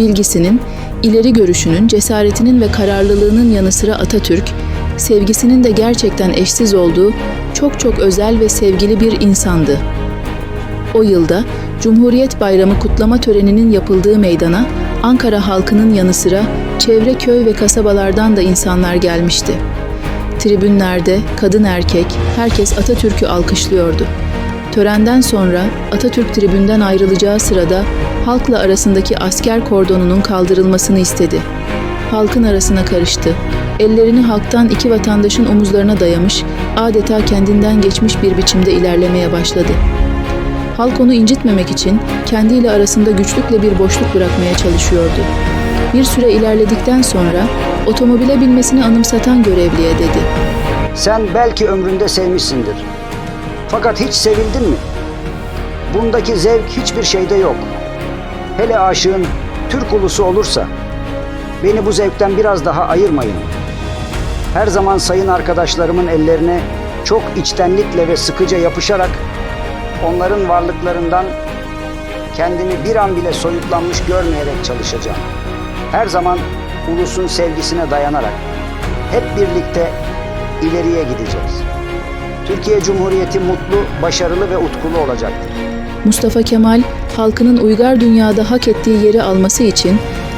bilgisinin, ileri görüşünün, cesaretinin ve kararlılığının yanı sıra Atatürk, sevgisinin de gerçekten eşsiz olduğu çok çok özel ve sevgili bir insandı. O yılda Cumhuriyet Bayramı kutlama töreninin yapıldığı meydana Ankara halkının yanı sıra çevre köy ve kasabalardan da insanlar gelmişti. Tribünlerde kadın erkek herkes Atatürk'ü alkışlıyordu. Törenden sonra Atatürk tribünden ayrılacağı sırada halkla arasındaki asker kordonunun kaldırılmasını istedi. Halkın arasına karıştı. Ellerini halktan iki vatandaşın omuzlarına dayamış, adeta kendinden geçmiş bir biçimde ilerlemeye başladı. Halk onu incitmemek için kendiyle arasında güçlükle bir boşluk bırakmaya çalışıyordu. Bir süre ilerledikten sonra otomobile binmesini anımsatan görevliye dedi. Sen belki ömründe sevmişsindir. Fakat hiç sevildin mi? Bundaki zevk hiçbir şeyde yok. Hele aşığın Türk ulusu olursa beni bu zevkten biraz daha ayırmayın. Her zaman sayın arkadaşlarımın ellerine çok içtenlikle ve sıkıca yapışarak onların varlıklarından kendimi bir an bile soyutlanmış görmeyerek çalışacağım. Her zaman ulusun sevgisine dayanarak hep birlikte ileriye gideceğiz. Türkiye Cumhuriyeti mutlu, başarılı ve utkulu olacaktır. Mustafa Kemal, halkının uygar dünyada hak ettiği yeri alması için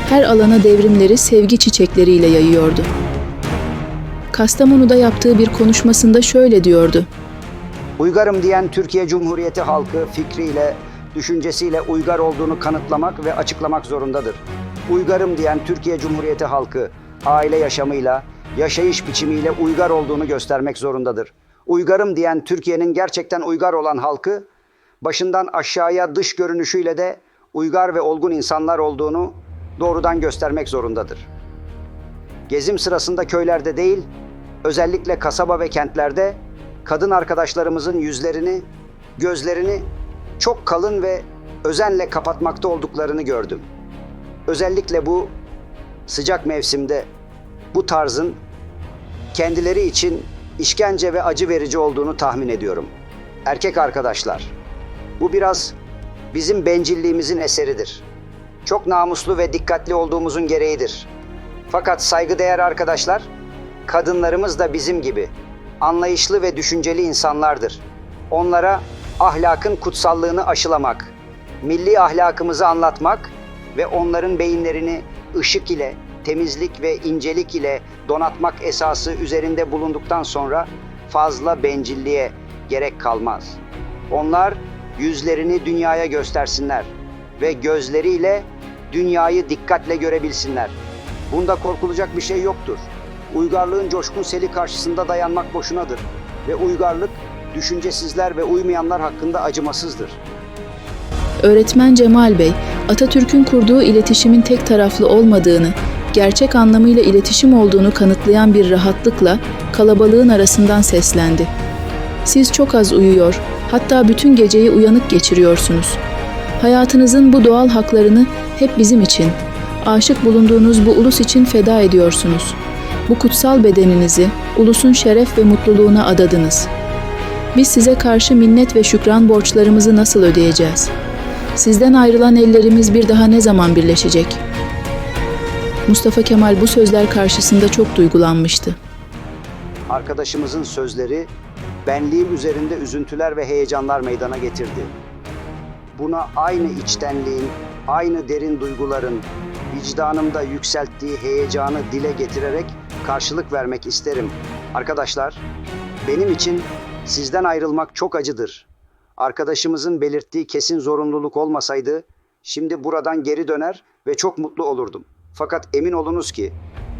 her alana devrimleri sevgi çiçekleriyle yayıyordu. Kastamonu'da yaptığı bir konuşmasında şöyle diyordu. Uygarım diyen Türkiye Cumhuriyeti halkı fikriyle, düşüncesiyle uygar olduğunu kanıtlamak ve açıklamak zorundadır. Uygarım diyen Türkiye Cumhuriyeti halkı aile yaşamıyla, yaşayış biçimiyle uygar olduğunu göstermek zorundadır. Uygarım diyen Türkiye'nin gerçekten uygar olan halkı başından aşağıya dış görünüşüyle de uygar ve olgun insanlar olduğunu doğrudan göstermek zorundadır. Gezim sırasında köylerde değil, özellikle kasaba ve kentlerde kadın arkadaşlarımızın yüzlerini, gözlerini çok kalın ve özenle kapatmakta olduklarını gördüm. Özellikle bu sıcak mevsimde bu tarzın kendileri için işkence ve acı verici olduğunu tahmin ediyorum. Erkek arkadaşlar, bu biraz bizim bencilliğimizin eseridir. Çok namuslu ve dikkatli olduğumuzun gereğidir. Fakat saygıdeğer arkadaşlar, kadınlarımız da bizim gibi anlayışlı ve düşünceli insanlardır. Onlara ahlakın kutsallığını aşılamak, milli ahlakımızı anlatmak ve onların beyinlerini ışık ile, temizlik ve incelik ile donatmak esası üzerinde bulunduktan sonra fazla bencilliğe gerek kalmaz. Onlar yüzlerini dünyaya göstersinler ve gözleriyle dünyayı dikkatle görebilsinler. Bunda korkulacak bir şey yoktur. Uygarlığın coşkun seli karşısında dayanmak boşunadır ve uygarlık düşüncesizler ve uymayanlar hakkında acımasızdır. Öğretmen Cemal Bey, Atatürk'ün kurduğu iletişimin tek taraflı olmadığını, gerçek anlamıyla iletişim olduğunu kanıtlayan bir rahatlıkla kalabalığın arasından seslendi. Siz çok az uyuyor, hatta bütün geceyi uyanık geçiriyorsunuz. Hayatınızın bu doğal haklarını hep bizim için, aşık bulunduğunuz bu ulus için feda ediyorsunuz. Bu kutsal bedeninizi ulusun şeref ve mutluluğuna adadınız. Biz size karşı minnet ve şükran borçlarımızı nasıl ödeyeceğiz? Sizden ayrılan ellerimiz bir daha ne zaman birleşecek? Mustafa Kemal bu sözler karşısında çok duygulanmıştı. Arkadaşımızın sözleri benliğim üzerinde üzüntüler ve heyecanlar meydana getirdi. Buna aynı içtenliğin, aynı derin duyguların vicdanımda yükselttiği heyecanı dile getirerek karşılık vermek isterim. Arkadaşlar, benim için sizden ayrılmak çok acıdır. Arkadaşımızın belirttiği kesin zorunluluk olmasaydı şimdi buradan geri döner ve çok mutlu olurdum. Fakat emin olunuz ki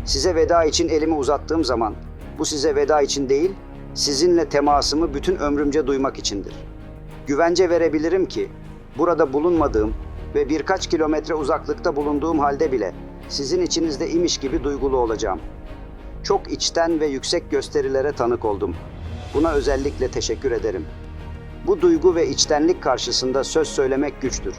size veda için elimi uzattığım zaman bu size veda için değil, sizinle temasımı bütün ömrümce duymak içindir. Güvence verebilirim ki burada bulunmadığım ve birkaç kilometre uzaklıkta bulunduğum halde bile sizin içinizde imiş gibi duygulu olacağım. Çok içten ve yüksek gösterilere tanık oldum. Buna özellikle teşekkür ederim. Bu duygu ve içtenlik karşısında söz söylemek güçtür.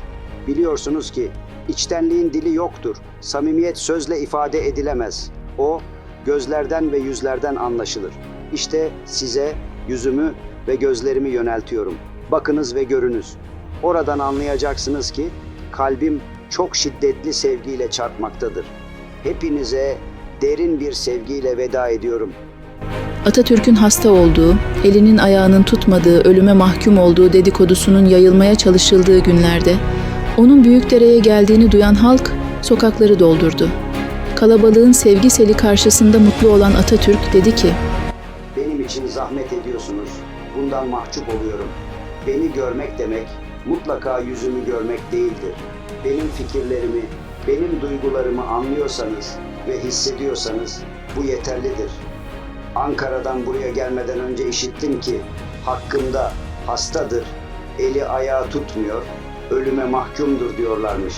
Biliyorsunuz ki içtenliğin dili yoktur. Samimiyet sözle ifade edilemez. O gözlerden ve yüzlerden anlaşılır. İşte size yüzümü ve gözlerimi yöneltiyorum. Bakınız ve görünüz. Oradan anlayacaksınız ki kalbim çok şiddetli sevgiyle çarpmaktadır. Hepinize derin bir sevgiyle veda ediyorum. Atatürk'ün hasta olduğu, elinin ayağının tutmadığı, ölüme mahkum olduğu dedikodusunun yayılmaya çalışıldığı günlerde onun Büyükdere'ye geldiğini duyan halk sokakları doldurdu. Kalabalığın sevgi seli karşısında mutlu olan Atatürk dedi ki, Benim için zahmet ediyorsunuz. Bundan mahcup oluyorum. Beni görmek demek mutlaka yüzümü görmek değildir. Benim fikirlerimi, benim duygularımı anlıyorsanız ve hissediyorsanız bu yeterlidir. Ankara'dan buraya gelmeden önce işittim ki hakkında hastadır, eli ayağı tutmuyor, ölüme mahkumdur diyorlarmış.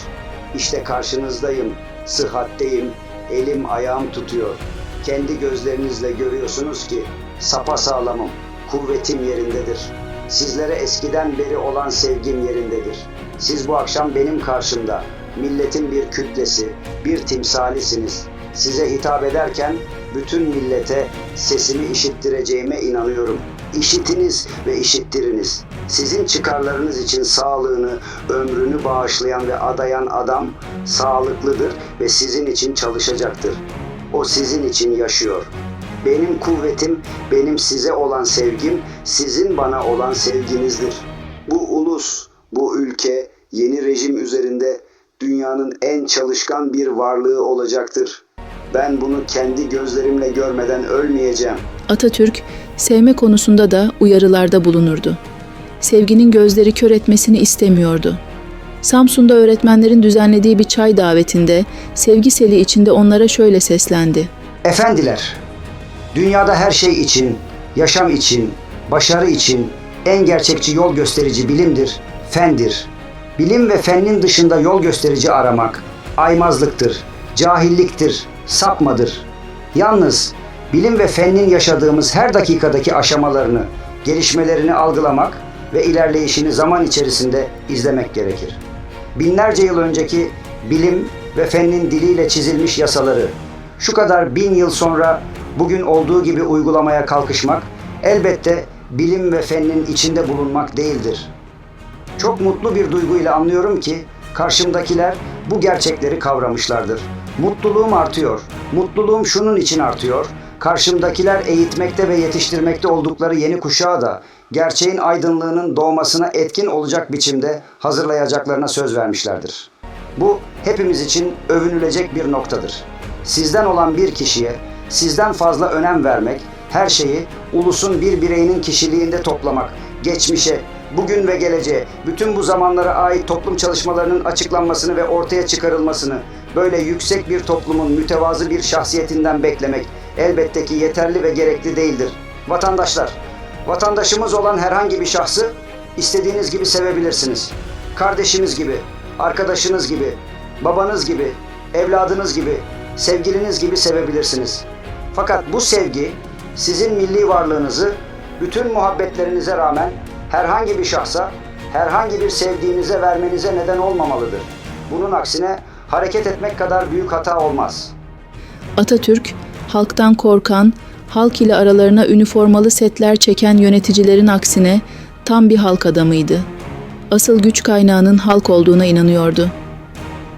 İşte karşınızdayım, sıhhatteyim, elim ayağım tutuyor. Kendi gözlerinizle görüyorsunuz ki sapa sağlamım, kuvvetim yerindedir. Sizlere eskiden beri olan sevgim yerindedir. Siz bu akşam benim karşımda, milletin bir kütlesi, bir timsalisiniz. Size hitap ederken bütün millete sesimi işittireceğime inanıyorum. İşitiniz ve işittiriniz. Sizin çıkarlarınız için sağlığını, ömrünü bağışlayan ve adayan adam sağlıklıdır ve sizin için çalışacaktır. O sizin için yaşıyor. Benim kuvvetim, benim size olan sevgim, sizin bana olan sevginizdir. Bu ulus, bu ülke yeni rejim üzerinde dünyanın en çalışkan bir varlığı olacaktır. Ben bunu kendi gözlerimle görmeden ölmeyeceğim. Atatürk sevme konusunda da uyarılarda bulunurdu. Sevginin gözleri kör etmesini istemiyordu. Samsun'da öğretmenlerin düzenlediği bir çay davetinde sevgi seli içinde onlara şöyle seslendi. Efendiler, dünyada her şey için, yaşam için, başarı için en gerçekçi yol gösterici bilimdir, fendir. Bilim ve fennin dışında yol gösterici aramak aymazlıktır, cahilliktir, sapmadır. Yalnız bilim ve fennin yaşadığımız her dakikadaki aşamalarını, gelişmelerini algılamak ve ilerleyişini zaman içerisinde izlemek gerekir. Binlerce yıl önceki bilim ve fennin diliyle çizilmiş yasaları şu kadar bin yıl sonra bugün olduğu gibi uygulamaya kalkışmak elbette bilim ve fennin içinde bulunmak değildir. Çok mutlu bir duyguyla anlıyorum ki karşımdakiler bu gerçekleri kavramışlardır. Mutluluğum artıyor. Mutluluğum şunun için artıyor. Karşımdakiler eğitmekte ve yetiştirmekte oldukları yeni kuşağı da gerçeğin aydınlığının doğmasına etkin olacak biçimde hazırlayacaklarına söz vermişlerdir. Bu hepimiz için övünülecek bir noktadır. Sizden olan bir kişiye sizden fazla önem vermek, her şeyi ulusun bir bireyinin kişiliğinde toplamak, geçmişe, bugün ve geleceğe, bütün bu zamanlara ait toplum çalışmalarının açıklanmasını ve ortaya çıkarılmasını, böyle yüksek bir toplumun mütevazı bir şahsiyetinden beklemek elbette ki yeterli ve gerekli değildir. Vatandaşlar, vatandaşımız olan herhangi bir şahsı istediğiniz gibi sevebilirsiniz. Kardeşiniz gibi, arkadaşınız gibi, babanız gibi, evladınız gibi, sevgiliniz gibi sevebilirsiniz. Fakat bu sevgi sizin milli varlığınızı bütün muhabbetlerinize rağmen herhangi bir şahsa, herhangi bir sevdiğinize vermenize neden olmamalıdır. Bunun aksine hareket etmek kadar büyük hata olmaz. Atatürk, halktan korkan, halk ile aralarına üniformalı setler çeken yöneticilerin aksine tam bir halk adamıydı. Asıl güç kaynağının halk olduğuna inanıyordu.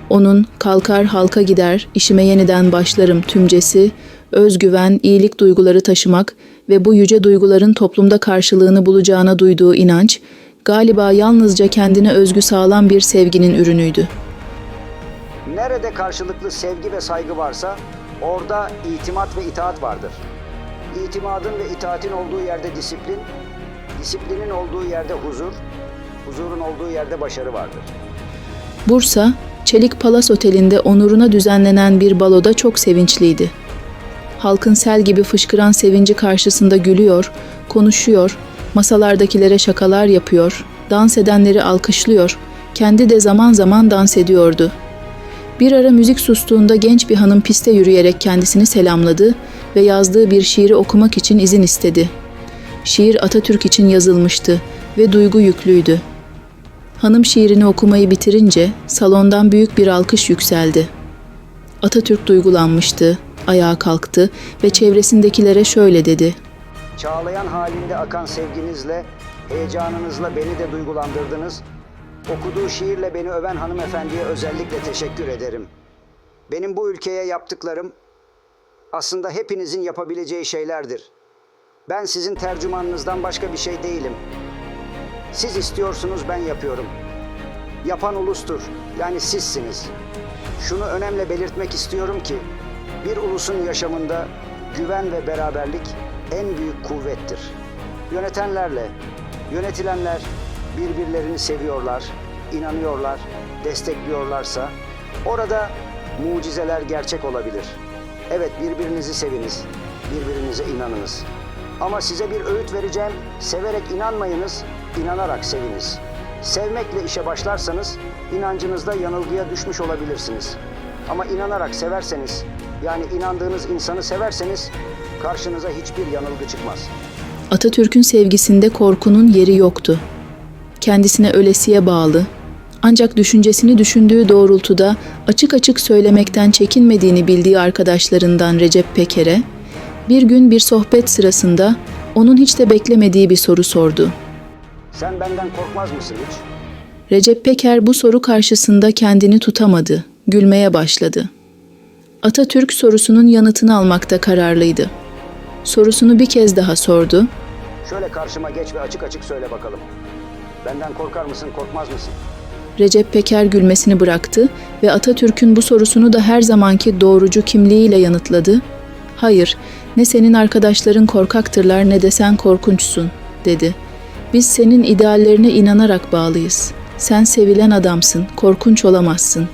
Onun kalkar halka gider, işime yeniden başlarım tümcesi, özgüven, iyilik duyguları taşımak ve bu yüce duyguların toplumda karşılığını bulacağına duyduğu inanç, galiba yalnızca kendine özgü sağlam bir sevginin ürünüydü. Nerede karşılıklı sevgi ve saygı varsa orada itimat ve itaat vardır. İtimadın ve itaatin olduğu yerde disiplin, disiplinin olduğu yerde huzur, huzurun olduğu yerde başarı vardır. Bursa, Çelik Palas Oteli'nde onuruna düzenlenen bir baloda çok sevinçliydi. Halkın sel gibi fışkıran sevinci karşısında gülüyor, konuşuyor, masalardakilere şakalar yapıyor, dans edenleri alkışlıyor, kendi de zaman zaman dans ediyordu. Bir ara müzik sustuğunda genç bir hanım piste yürüyerek kendisini selamladı ve yazdığı bir şiiri okumak için izin istedi. Şiir Atatürk için yazılmıştı ve duygu yüklüydü. Hanım şiirini okumayı bitirince salondan büyük bir alkış yükseldi. Atatürk duygulanmıştı, ayağa kalktı ve çevresindekilere şöyle dedi. Çağlayan halinde akan sevginizle, heyecanınızla beni de duygulandırdınız. Okuduğu şiirle beni öven hanımefendiye özellikle teşekkür ederim. Benim bu ülkeye yaptıklarım aslında hepinizin yapabileceği şeylerdir. Ben sizin tercümanınızdan başka bir şey değilim. Siz istiyorsunuz ben yapıyorum. Yapan ulustur. Yani sizsiniz. Şunu önemli belirtmek istiyorum ki bir ulusun yaşamında güven ve beraberlik en büyük kuvvettir. Yönetenlerle yönetilenler birbirlerini seviyorlar, inanıyorlar, destekliyorlarsa orada mucizeler gerçek olabilir. Evet birbirinizi seviniz, birbirinize inanınız. Ama size bir öğüt vereceğim. Severek inanmayınız, inanarak seviniz. Sevmekle işe başlarsanız inancınızda yanılgıya düşmüş olabilirsiniz. Ama inanarak severseniz, yani inandığınız insanı severseniz karşınıza hiçbir yanılgı çıkmaz. Atatürk'ün sevgisinde korkunun yeri yoktu. Kendisine ölesiye bağlı, ancak düşüncesini düşündüğü doğrultuda açık açık söylemekten çekinmediğini bildiği arkadaşlarından Recep Peker'e, bir gün bir sohbet sırasında onun hiç de beklemediği bir soru sordu. Sen benden korkmaz mısın hiç? Recep Peker bu soru karşısında kendini tutamadı, gülmeye başladı. Atatürk sorusunun yanıtını almakta kararlıydı. Sorusunu bir kez daha sordu Şöyle karşıma geç ve açık açık söyle bakalım. Benden korkar mısın, korkmaz mısın? Recep Peker gülmesini bıraktı ve Atatürk'ün bu sorusunu da her zamanki doğrucu kimliğiyle yanıtladı. Hayır, ne senin arkadaşların korkaktırlar ne de sen korkunçsun, dedi. Biz senin ideallerine inanarak bağlıyız. Sen sevilen adamsın, korkunç olamazsın.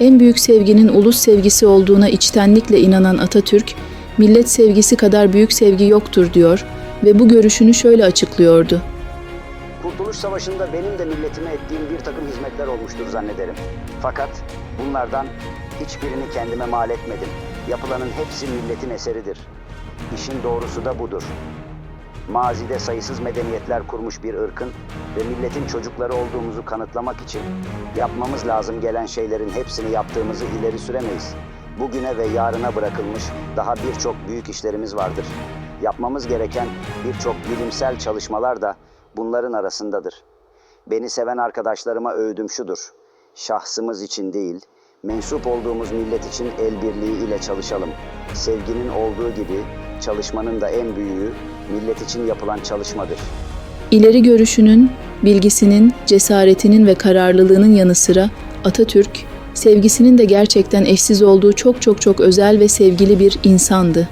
En büyük sevginin ulus sevgisi olduğuna içtenlikle inanan Atatürk, millet sevgisi kadar büyük sevgi yoktur diyor ve bu görüşünü şöyle açıklıyordu. Kurtuluş Savaşı'nda benim de milletime ettiğim bir takım hizmetler olmuştur zannederim. Fakat bunlardan hiçbirini kendime mal etmedim. Yapılanın hepsi milletin eseridir. İşin doğrusu da budur. Mazide sayısız medeniyetler kurmuş bir ırkın ve milletin çocukları olduğumuzu kanıtlamak için yapmamız lazım gelen şeylerin hepsini yaptığımızı ileri süremeyiz. Bugüne ve yarına bırakılmış daha birçok büyük işlerimiz vardır. Yapmamız gereken birçok bilimsel çalışmalar da bunların arasındadır. Beni seven arkadaşlarıma öğüdüm şudur. Şahsımız için değil, mensup olduğumuz millet için el birliği ile çalışalım. Sevginin olduğu gibi çalışmanın da en büyüğü millet için yapılan çalışmadır. İleri görüşünün, bilgisinin, cesaretinin ve kararlılığının yanı sıra Atatürk, sevgisinin de gerçekten eşsiz olduğu çok çok çok özel ve sevgili bir insandı.